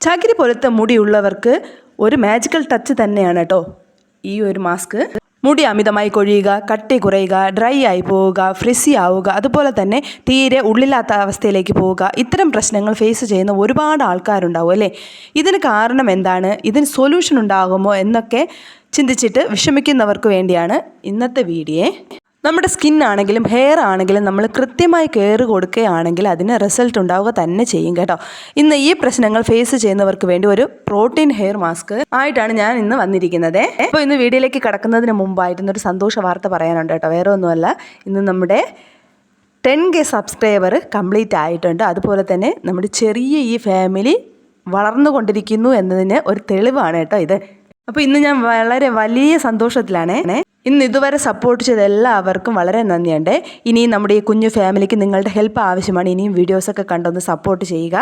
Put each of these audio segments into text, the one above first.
ചകിരി പോലത്തെ മുടിയുള്ളവർക്ക് ഒരു മാജിക്കൽ ടച്ച് തന്നെയാണ് കേട്ടോ ഈ ഒരു മാസ്ക് മുടി അമിതമായി കൊഴിയുക കട്ടി കുറയുക ഡ്രൈ ആയി പോവുക ഫ്രിസി ആവുക അതുപോലെ തന്നെ തീരെ ഉള്ളില്ലാത്ത അവസ്ഥയിലേക്ക് പോവുക ഇത്തരം പ്രശ്നങ്ങൾ ഫേസ് ചെയ്യുന്ന ഒരുപാട് ആൾക്കാരുണ്ടാവും അല്ലേ? ഇതിന് കാരണം എന്താണ്? ഇതിന് സൊല്യൂഷൻ ഉണ്ടാകുമോ എന്നൊക്കെ ചിന്തിച്ചിട്ട് വിഷമിക്കുന്നവർക്ക് വേണ്ടിയാണ് ഇന്നത്തെ വീഡിയോ നമ്മുടെ സ്കിൻ ആണെങ്കിലും ഹെയർ ആണെങ്കിലും നമ്മൾ കൃത്യമായി കെയർ കൊടുക്കുകയാണെങ്കിൽ അതിന് റിസൾട്ട് ഉണ്ടാവുക തന്നെ ചെയ്യും കേട്ടോ. ഇന്ന് ഈ പ്രശ്നങ്ങൾ ഫേസ് ചെയ്യുന്നവർക്ക് വേണ്ടി ഒരു പ്രോട്ടീൻ ഹെയർ മാസ്ക് ആയിട്ടാണ് ഞാൻ ഇന്ന് വന്നിരിക്കുന്നത്. അപ്പോൾ ഇന്ന് വീഡിയോയിലേക്ക് കടക്കുന്നതിന് മുമ്പായിട്ട് ഒരു സന്തോഷ വാർത്ത പറയാനുണ്ട് കേട്ടോ. വേറെ ഒന്നുമല്ല. ഇന്ന് നമ്മുടെ ടെൻ കെ സബ്സ്ക്രൈബർ കംപ്ലീറ്റ് ആയിട്ടുണ്ട്. അതുപോലെ തന്നെ നമ്മുടെ ചെറിയ ഈ ഫാമിലി വളർന്നുകൊണ്ടിരിക്കുന്നു എന്നതിന് ഒരു തെളിവാണ് കേട്ടോ ഇത്. അപ്പോൾ ഇന്ന് ഞാൻ വളരെ വലിയ സന്തോഷത്തിലാണ്. ഇന്ന് ഇതുവരെ സപ്പോർട്ട് ചെയ്ത എല്ലാവർക്കും വളരെ നന്ദിയുണ്ട്. ഇനിയും നമ്മുടെ ഈ കുഞ്ഞു ഫാമിലിക്ക് നിങ്ങളുടെ ഹെൽപ്പ് ആവശ്യമാണ്. ഇനിയും വീഡിയോസൊക്കെ കണ്ടൊന്ന് സപ്പോർട്ട് ചെയ്യുക.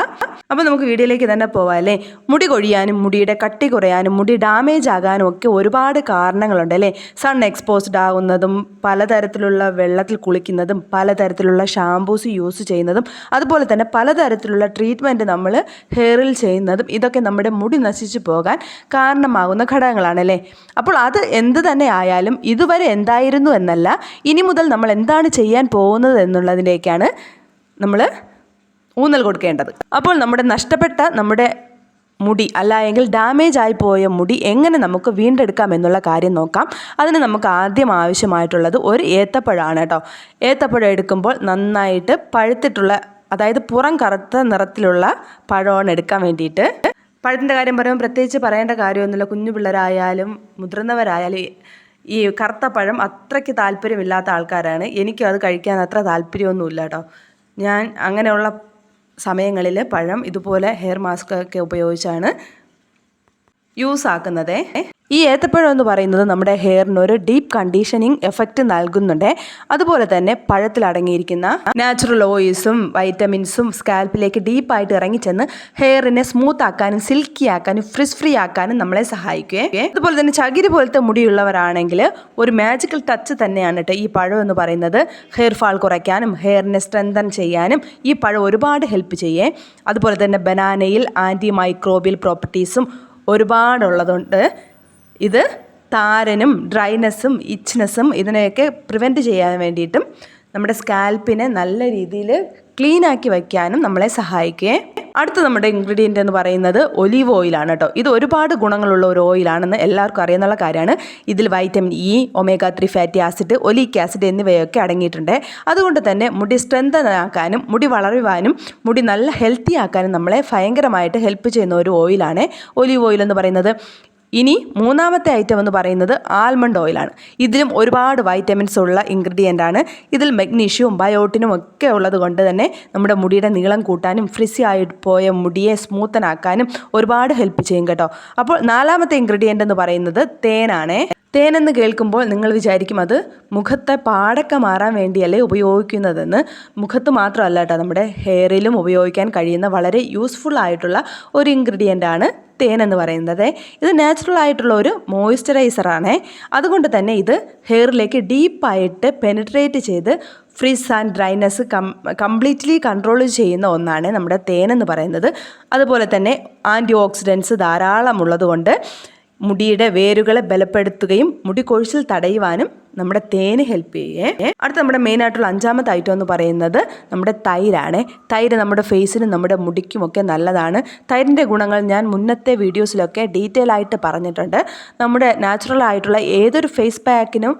അപ്പോൾ നമുക്ക് വീഡിയോയിലേക്ക് തന്നെ പോവാം അല്ലേ? മുടി കൊഴിയാനും മുടിയുടെ കട്ടി കുറയാനും മുടി ഡാമേജ് ആകാനും ഒക്കെ ഒരുപാട് കാരണങ്ങളുണ്ട് അല്ലേ? സൺ എക്സ്പോസ്ഡ് ആകുന്നതും പലതരത്തിലുള്ള വെള്ളത്തിൽ കുളിക്കുന്നതും പലതരത്തിലുള്ള ഷാമ്പൂസ് യൂസ് ചെയ്യുന്നതും അതുപോലെ തന്നെ പലതരത്തിലുള്ള ട്രീറ്റ്മെന്റ് നമ്മൾ ഹെയറിൽ ചെയ്യുന്നതും ഇതൊക്കെ നമ്മുടെ മുടി നശിച്ചു പോകാൻ കാരണമാകുന്ന ഘടകങ്ങളാണല്ലേ? അപ്പോൾ അത് എന്ത് തന്നെ ആയാലും ഇതുവരെ എന്തായിരുന്നു എന്നല്ല ഇനി മുതൽ നമ്മൾ എന്താണ് ചെയ്യാൻ പോകുന്നത് എന്നുള്ളതിലേക്കാണ് നമ്മൾ ഊന്നൽ കൊടുക്കേണ്ടത്. അപ്പോൾ നമ്മുടെ നഷ്ടപ്പെട്ട നമ്മുടെ മുടി അല്ല എങ്കിൽ ഡാമേജ് ആയി പോയ മുടി എങ്ങനെ നമുക്ക് വീണ്ടെടുക്കാം എന്നുള്ള കാര്യം നോക്കാം. അതിന് നമുക്ക് ആദ്യം ആവശ്യമായിട്ടുള്ളത് ഒരു ഏത്തപ്പഴമാണ് കേട്ടോ. ഏത്തപ്പഴം എടുക്കുമ്പോൾ നന്നായിട്ട് പഴുത്തിട്ടുള്ള അതായത് പുറം കറുത്ത നിറത്തിലുള്ള പഴമാണ് എടുക്കാൻ വേണ്ടിയിട്ട് പഴത്തിന്റെ കാര്യം പറയുമ്പോൾ പ്രത്യേകിച്ച് പറയേണ്ട കാര്യമൊന്നുമില്ല. കുഞ്ഞു പിള്ളേരായാലും മുതിർന്നവരായാലും ഈ കറുത്ത പഴം അത്രയ്ക്ക് താല്പര്യമില്ലാത്ത ആൾക്കാരാണ്. എനിക്കും അത് കഴിക്കാൻ അത്ര താല്പര്യമൊന്നുമില്ല കേട്ടോ. ഞാൻ അങ്ങനെയുള്ള സമയങ്ങളിൽ പഴം ഇതുപോലെ ഹെയർ മാസ്ക് ഒക്കെ ഉപയോഗിച്ചാണ് യൂസ് ആക്കുന്നത് ഈ ഏത്തപ്പഴം എന്ന് പറയുന്നത് നമ്മുടെ ഹെയറിന് ഒരു ഡീപ്പ് കണ്ടീഷനിങ് എഫക്റ്റ് നൽകുന്നുണ്ട്. അതുപോലെ തന്നെ പഴത്തിൽ അടങ്ങിയിരിക്കുന്ന നാച്ചുറൽ ഓയിൽസും വൈറ്റമിൻസും സ്കാൽപ്പിലേക്ക് ഡീപ്പായിട്ട് ഇറങ്ങിച്ചെന്ന് ഹെയറിനെ സ്മൂത്ത് ആക്കാനും സിൽക്കി ആക്കാനും ഫ്രിസ് ഫ്രീ ആക്കാനും നമ്മളെ സഹായിക്കുകയും. അതുപോലെ തന്നെ ചകിരി പോലത്തെ മുടിയുള്ളവരാണെങ്കിൽ ഒരു മാജിക്കൽ ടച്ച് തന്നെയാണ് കേട്ടോ ഈ പഴം എന്ന് പറയുന്നത്. ഹെയർ ഫാൾ കുറയ്ക്കാനും ഹെയറിനെ സ്ട്രെങ്തൻ ചെയ്യാനും ഈ പഴം ഒരുപാട് ഹെൽപ്പ് ചെയ്യേ. അതുപോലെ തന്നെ ബനാനയിൽ ആന്റി മൈക്രോബിയൽ പ്രോപ്പർട്ടീസും ഒരുപാടുള്ളതുകൊണ്ട് ഇത് താരനും ഡ്രൈനെസ്സും ഇച്ച്നെസ്സും ഇതിനെയൊക്കെ പ്രിവെന്റ് ചെയ്യാൻ വേണ്ടിയിട്ടും നമ്മുടെ സ്കാൽപ്പിനെ നല്ല രീതിയിൽ ക്ലീൻ ആക്കി വയ്ക്കാനും നമ്മളെ സഹായിക്കേ. അടുത്ത നമ്മുടെ ഇൻഗ്രീഡിയന്റ് എന്ന് പറയുന്നത് ഒലീവ് ഓയിലാണ് കേട്ടോ. ഇത് ഒരുപാട് ഗുണങ്ങളുള്ള ഒരു ഓയിലാണെന്ന് എല്ലാവർക്കും അറിയുന്നുള്ള കാര്യമാണ്. ഇതിൽ vitamin E omega three fatty acid oleic acid എന്നിവയൊക്കെ അടങ്ങിയിട്ടുണ്ട്. അതുകൊണ്ട് തന്നെ മുടി സ്ട്രെങ്ത് ആക്കാനും മുടി വളരുവാനും മുടി നല്ല ഹെൽത്തി ആക്കാനും നമ്മളെ ഭയങ്കരമായിട്ട് ഹെൽപ്പ് ചെയ്യുന്ന ഒരു ഓയിലാണ് ഒലീവ് ഓയിൽ എന്ന് പറയുന്നത് ഇനി മൂന്നാമത്തെ ഐറ്റം എന്ന് പറയുന്നത് ആൽമണ്ട് ഓയിലാണ് ഇതിലും ഒരുപാട് വൈറ്റമിൻസ് ഉള്ള ഇൻഗ്രീഡിയന്റ് ആണ്. ഇതിൽ മെഗ്നീഷ്യവും ബയോട്ടിനും ഒക്കെ ഉള്ളത് കൊണ്ട് തന്നെ നമ്മുടെ മുടിയുടെ നീളം കൂട്ടാനും ഫ്രിസി ആയി പോയ മുടിയെ സ്മൂത്തനാക്കാനും ഒരുപാട് ഹെൽപ്പ് ചെയ്യും കേട്ടോ. അപ്പോൾ നാലാമത്തെ ഇൻഗ്രീഡിയന്റ് എന്ന് പറയുന്നത് തേനാണ്. തേനെന്ന് കേൾക്കുമ്പോൾ നിങ്ങൾ വിചാരിക്കും അത് മുഖത്തെ പാടൊക്കെ മാറാൻ വേണ്ടിയല്ലേ ഉപയോഗിക്കുന്നതെന്ന്. മുഖത്ത് മാത്രമല്ല കേട്ടോ നമ്മുടെ ഹെയറിലും ഉപയോഗിക്കാൻ കഴിയുന്ന വളരെ യൂസ്ഫുൾ ആയിട്ടുള്ള ഒരു ഇൻഗ്രീഡിയന്റ് ആണ് തേൻ എന്ന് പറയുന്നത്. ഇത് നാച്ചുറൽ ആയിട്ടുള്ള ഒരു മോയ്സ്ചറൈസറാണ് അതുകൊണ്ട് തന്നെ ഇത് ഹെയറിലേക്ക് ഡീപ്പായിട്ട് പെനിട്രേറ്റ് ചെയ്ത് ഫ്രിസ് ആൻഡ് ഡ്രൈനെസ് കം കംപ്ലീറ്റ്ലി കൺട്രോൾ ചെയ്യുന്ന ഒന്നാണ് നമ്മുടെ തേൻ എന്ന് പറയുന്നത്. അതുപോലെ തന്നെ ആന്റി ഓക്സിഡൻസ് ധാരാളം ഉള്ളതുകൊണ്ട് മുടിയുടെ വേരുകളെ ബലപ്പെടുത്തുകയും മുടി കൊഴിച്ചിൽ തടയുവാനും നമ്മുടെ തേന് ഹെൽപ്പ് ചെയ്യേ. അടുത്ത നമ്മുടെ മെയിൻ ആയിട്ടുള്ള അഞ്ചാമത്തെ ഐറ്റം എന്ന് പറയുന്നത് നമ്മുടെ തൈരാണ്. തൈര് നമ്മുടെ ഫേസിനും നമ്മുടെ മുടിക്കുമൊക്കെ നല്ലതാണ്. തൈരിന്റെ ഗുണങ്ങൾ ഞാൻ മുന്നത്തെ വീഡിയോസിലൊക്കെ ഡീറ്റെയിൽ ആയിട്ട് പറഞ്ഞിട്ടുണ്ട്. നമ്മുടെ നാച്ചുറൽ ആയിട്ടുള്ള ഏതൊരു ഫേസ് പാക്കിനും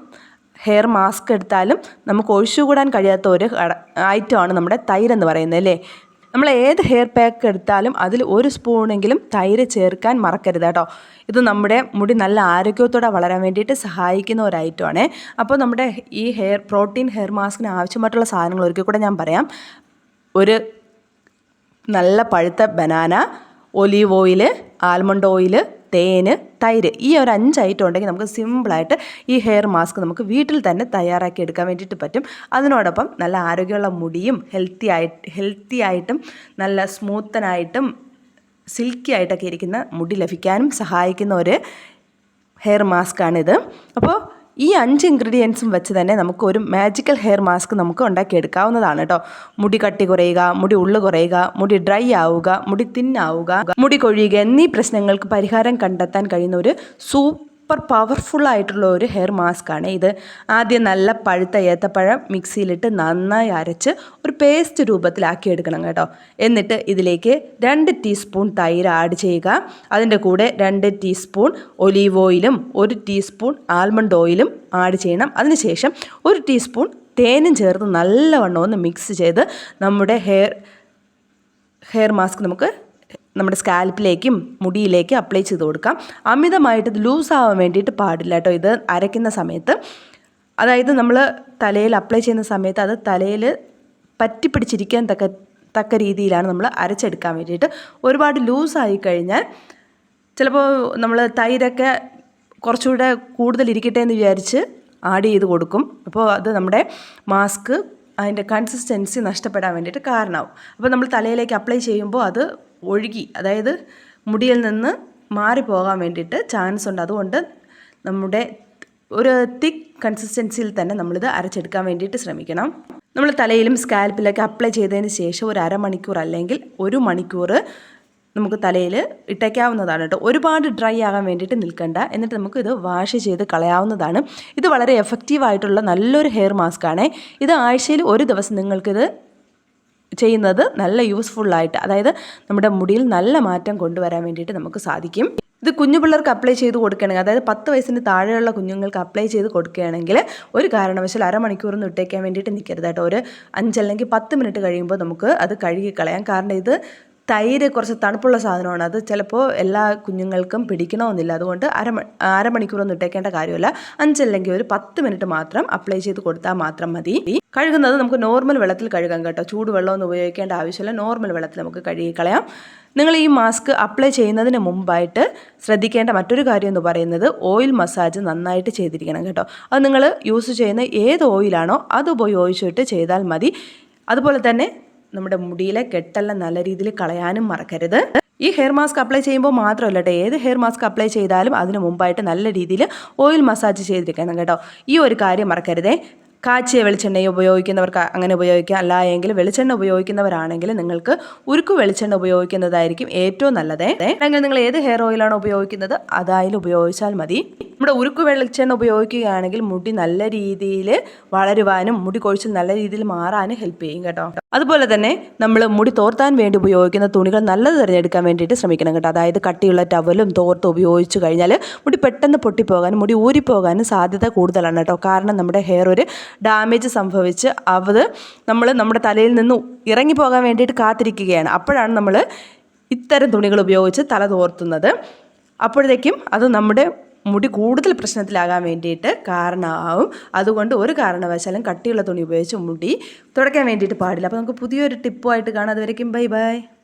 ഹെയർ മാസ്ക് എടുത്താലും നമുക്ക് ഒഴിച്ചുകൂടാൻ കഴിയാത്ത ഒരു ഐറ്റമാണ് നമ്മുടെ തൈരെന്ന് പറയുന്നത് അല്ലേ? നമ്മൾ ഏത് ഹെയർ പാക്ക് എടുത്താലും അതിൽ ഒരു സ്പൂണെങ്കിലും തൈര് ചേർക്കാൻ മറക്കരുത് കേട്ടോ. ഇത് നമ്മുടെ മുടി നല്ല ആരോഗ്യത്തോടെ വളരാൻ വേണ്ടിയിട്ട് സഹായിക്കുന്ന ഒരു ഐറ്റമാണ് അപ്പോൾ നമ്മുടെ ഈ ഹെയർ പ്രോട്ടീൻ ഹെയർ മാസ്കിന് ആവശ്യമായിട്ടുള്ള സാധനങ്ങൾ ഒരിക്കൽ കൂടെ ഞാൻ പറയാം. ഒരു നല്ല പഴുത്ത banana olive oil almond oil തേന് തൈര് ഈ ഒരു അഞ്ച് ഐറ്റം ഉണ്ടെങ്കിൽ നമുക്ക് സിമ്പിളായിട്ട് ഈ ഹെയർ മാസ്ക് നമുക്ക് വീട്ടിൽ തന്നെ തയ്യാറാക്കി എടുക്കാൻ വേണ്ടിയിട്ട് പറ്റും. അതിനോടൊപ്പം നല്ല ആരോഗ്യമുള്ള മുടിയും ഹെൽത്തി ആയിട്ട് ഹെൽത്തി ആയിട്ടും നല്ല സ്മൂത്തനായിട്ടും സിൽക്കി ആയിട്ടൊക്കെ ഇരിക്കുന്ന മുടി ലഭിക്കാനും സഹായിക്കുന്ന ഒരു ഹെയർ മാസ്കാണിത് അപ്പോൾ ഈ അഞ്ച് ഇൻഗ്രീഡിയൻസും വെച്ച് തന്നെ നമുക്ക് ഒരു മാജിക്കൽ ഹെയർ മാസ്ക് നമുക്ക് ഉണ്ടാക്കിയെടുക്കാവുന്നതാണ് കേട്ടോ മുടി കട്ടി കുറയുക മുടി ഉള്ളു കുറയുക മുടി ഡ്രൈ ആവുക മുടി തിന്നാവുക മുടി കൊഴിയുക എന്നീ പ്രശ്നങ്ങൾക്ക് പരിഹാരം കണ്ടെത്താൻ കഴിയുന്ന ഒരു സൂപ്പർ പവർഫുൾ ആയിട്ടുള്ള ഒരു ഹെയർ മാസ്ക് ആണ് ഇത്. ആദ്യം നല്ല പഴുത്ത ഏത്തപ്പഴം മിക്സിയിലിട്ട് നന്നായി അരച്ച് ഒരു പേസ്റ്റ് രൂപത്തിലാക്കി എടുക്കണം കേട്ടോ. എന്നിട്ട് ഇതിലേക്ക് രണ്ട് ടീസ്പൂൺ തൈര് ആഡ് ചെയ്യുക. അതിന്റെ കൂടെ രണ്ട് ടീസ്പൂൺ ഒലീവ് ഓയിലും ഒരു ടീസ്പൂൺ ആൽമണ്ട് ഓയിലും ആഡ് ചെയ്യണം. അതിനുശേഷം ഒരു ടീസ്പൂൺ തേനും ചേർത്ത് നല്ലവണ്ണം ഒന്ന് മിക്സ് ചെയ്ത് നമ്മുടെ ഹെയർ ഹെയർ മാസ്ക് നമുക്ക് നമ്മുടെ സ്കാൽപ്പിലേക്കും മുടിയിലേക്കും അപ്ലൈ ചെയ്ത് കൊടുക്കാം. അമിതമായിട്ട് ഇത് ലൂസ് ആവാൻ വേണ്ടിയിട്ട് പാടില്ല കേട്ടോ ഇത് അരയ്ക്കുന്ന സമയത്ത്. അതായത് നമ്മൾ തലയിൽ അപ്ലൈ ചെയ്യുന്ന സമയത്ത് അത് തലയിൽ പറ്റിപ്പിടിച്ചിരിക്കാൻ തക്ക തക്ക രീതിയിലാണ് നമ്മൾ അരച്ചെടുക്കാൻ വേണ്ടിയിട്ട്. ഒരുപാട് ലൂസായി കഴിഞ്ഞാൽ ചിലപ്പോൾ നമ്മൾ തൈരൊക്കെ കുറച്ചുകൂടെ കൂടുതൽ ഇരിക്കട്ടെ എന്ന് വിചാരിച്ച് ആഡ് ചെയ്ത് കൊടുക്കും. അപ്പോൾ അത് നമ്മുടെ മാസ്ക് അതിന്റെ കൺസിസ്റ്റൻസി നഷ്ടപ്പെടാൻ വേണ്ടിയിട്ട് കാരണമാവും. അപ്പോൾ നമ്മൾ തലയിലേക്ക് അപ്ലൈ ചെയ്യുമ്പോൾ അത് ഒഴുകി അതായത് മുടിയിൽ നിന്ന് മാറിപ്പോകാൻ വേണ്ടിയിട്ട് ചാൻസ് ഉണ്ട്. അതുകൊണ്ട് നമ്മുടെ ഒരു തിക്ക് കൺസിസ്റ്റൻസിയിൽ തന്നെ നമ്മളിത് അരച്ചെടുക്കാൻ വേണ്ടിയിട്ട് ശ്രമിക്കണം. നമ്മൾ തലയിലും സ്കാൽപ്പിലൊക്കെ അപ്ലൈ ചെയ്തതിന് ശേഷം ഒരു അരമണിക്കൂർ അല്ലെങ്കിൽ ഒരു മണിക്കൂർ നമുക്ക് തലയിൽ ഇട്ടേക്കാവുന്നതാണ് കേട്ടോ. ഒരുപാട് ഡ്രൈ ആകാൻ വേണ്ടിയിട്ട് നിൽക്കണ്ട. എന്നിട്ട് നമുക്ക് ഇത് വാഷ് ചെയ്ത് കളയാവുന്നതാണ്. ഇത് വളരെ എഫക്റ്റീവ് ആയിട്ടുള്ള നല്ലൊരു ഹെയർ മാസ്ക് ആണ്. ഇത് ആഴ്ചയിൽ ഒരു ദിവസം നിങ്ങൾക്കിത് ചെയ്യുന്നത് നല്ല യൂസ്ഫുള്ളായിട്ട് അതായത് നമ്മുടെ മുടിയിൽ നല്ല മാറ്റം കൊണ്ടുവരാൻ വേണ്ടിയിട്ട് നമുക്ക് സാധിക്കും. ഇത് കുഞ്ഞു പിള്ളേർക്ക് അപ്ലൈ ചെയ്ത് കൊടുക്കുകയാണെങ്കിൽ അതായത് പത്ത് വയസ്സിന് താഴെയുള്ള കുഞ്ഞുങ്ങൾക്ക് അപ്ലൈ ചെയ്ത് കൊടുക്കുകയാണെങ്കിൽ ഒരു കാരണവശാൽ അരമണിക്കൂറൊന്നും ഇട്ടേക്കാൻ വേണ്ടിയിട്ട് നിൽക്കരുത് കേട്ടോ. ഒരു അഞ്ചല്ലെങ്കിൽ പത്ത് മിനിറ്റ് കഴിയുമ്പോൾ നമുക്ക് അത് കഴുകി കളയാം. കാരണം ഇത് തൈര് കുറച്ച് തണുപ്പുള്ള സാധനമാണ്. അത് ചിലപ്പോൾ എല്ലാ കുഞ്ഞുങ്ങൾക്കും പിടിക്കണമെന്നില്ല. അതുകൊണ്ട് അര അരമണിക്കൂറൊന്നും ഇട്ടേക്കേണ്ട കാര്യമില്ല. അഞ്ചല്ലെങ്കിൽ ഒരു പത്ത് മിനിറ്റ് മാത്രം അപ്ലൈ ചെയ്ത് കൊടുത്താൽ മാത്രം മതി. കഴുകുന്നത് നമുക്ക് നോർമൽ വെള്ളത്തിൽ കഴുകാം കേട്ടോ. ചൂടുവെള്ളമൊന്നും ഉപയോഗിക്കേണ്ട ആവശ്യമില്ല. നോർമൽ വെള്ളത്തിൽ നമുക്ക് കഴുകി കളയാം നിങ്ങൾ ഈ മാസ്ക് അപ്ലൈ ചെയ്യുന്നതിന് മുമ്പായിട്ട് ശ്രദ്ധിക്കേണ്ട മറ്റൊരു കാര്യം എന്ന് പറയുന്നത് ഓയിൽ മസാജ് നന്നായിട്ട് ചെയ്തിരിക്കണം കേട്ടോ. അത് നിങ്ങൾ യൂസ് ചെയ്യുന്ന ഏത് ഓയിലാണോ അത് ഉപയോഗിച്ചിട്ട് ചെയ്താൽ മതി. അതുപോലെ തന്നെ നമ്മുടെ മുടിയിലെ കെട്ടെല്ലാം നല്ല രീതിയിൽ കളയാനും മറക്കരുത്. ഈ ഹെയർ മാസ്ക് അപ്ലൈ ചെയ്യുമ്പോൾ മാത്രമല്ല കേട്ടോ ഏത് ഹെയർ മാസ്ക് അപ്ലൈ ചെയ്താലും അതിന് മുമ്പായിട്ട് നല്ല രീതിയിൽ ഓയിൽ മസാജ് ചെയ്തിരിക്കണം കേട്ടോ. ഈ ഒരു കാര്യം മറക്കരുതേ. കാച്ചിയ വെളിച്ചെണ്ണ ഉപയോഗിക്കുന്നവർക്ക് അങ്ങനെ ഉപയോഗിക്കാം. അല്ല എങ്കിൽ വെളിച്ചെണ്ണ ഉപയോഗിക്കുന്നവരാണെങ്കിൽ നിങ്ങൾക്ക് ഉരുക്കു വെളിച്ചെണ്ണ ഉപയോഗിക്കുന്നതായിരിക്കും ഏറ്റവും നല്ലത്. അല്ലെങ്കിൽ നിങ്ങൾ ഏത് ഹെയർ ഓയിലാണ് ഉപയോഗിക്കുന്നത്? അതായാലും ഉപയോഗിച്ചാൽ മതി. നമ്മുടെ ഉരുക്കു വെളിച്ചെണ്ണ ഉപയോഗിക്കുകയാണെങ്കിൽ മുടി നല്ല രീതിയിൽ വളരുവാനും മുടി കൊഴിച്ചിൽ നല്ല രീതിയിൽ മാറാനും ഹെൽപ്പ് ചെയ്യും കേട്ടോ. അതുപോലെ തന്നെ നമ്മൾ മുടി തോർത്താൻ വേണ്ടി ഉപയോഗിക്കുന്ന തുണികൾ നല്ലത് തിരഞ്ഞെടുക്കാൻ വേണ്ടിയിട്ട് ശ്രമിക്കണം കേട്ടോ. അതായത് കട്ടിയുള്ള ടവലും തോർത്ത് ഉപയോഗിച്ച് കഴിഞ്ഞാൽ മുടി പെട്ടെന്ന് പൊട്ടിപ്പോകാനും മുടി ഊരിപ്പോകാനും സാധ്യത കൂടുതലാണ് കേട്ടോ. കാരണം നമ്മുടെ ഹെയർ ഒരു ഡാമേജ് സംഭവിച്ച് അത് നമ്മൾ നമ്മുടെ തലയിൽ നിന്ന് ഇറങ്ങിപ്പോകാൻ വേണ്ടിയിട്ട് കാത്തിരിക്കുകയാണ്. അപ്പോഴാണ് നമ്മൾ ഇത്തരം തുണികൾ ഉപയോഗിച്ച് തല തോർത്തുന്നത്. അപ്പോഴത്തേക്കും അത് നമ്മുടെ മുടി കൂടുതൽ പ്രശ്നത്തിലാകാൻ വേണ്ടിയിട്ട് കാരണമാവും. അതുകൊണ്ട് ഒരു കാരണവശാലും കട്ടിയുള്ള തുണി ഉപയോഗിച്ച് മുടി തുടയ്ക്കാൻ വേണ്ടിയിട്ട് പാടില്ല. അപ്പോൾ നമുക്ക് പുതിയൊരു ടിപ്പുമായിട്ട് കാണാം. അതുവരേക്കും ബൈ ബൈ.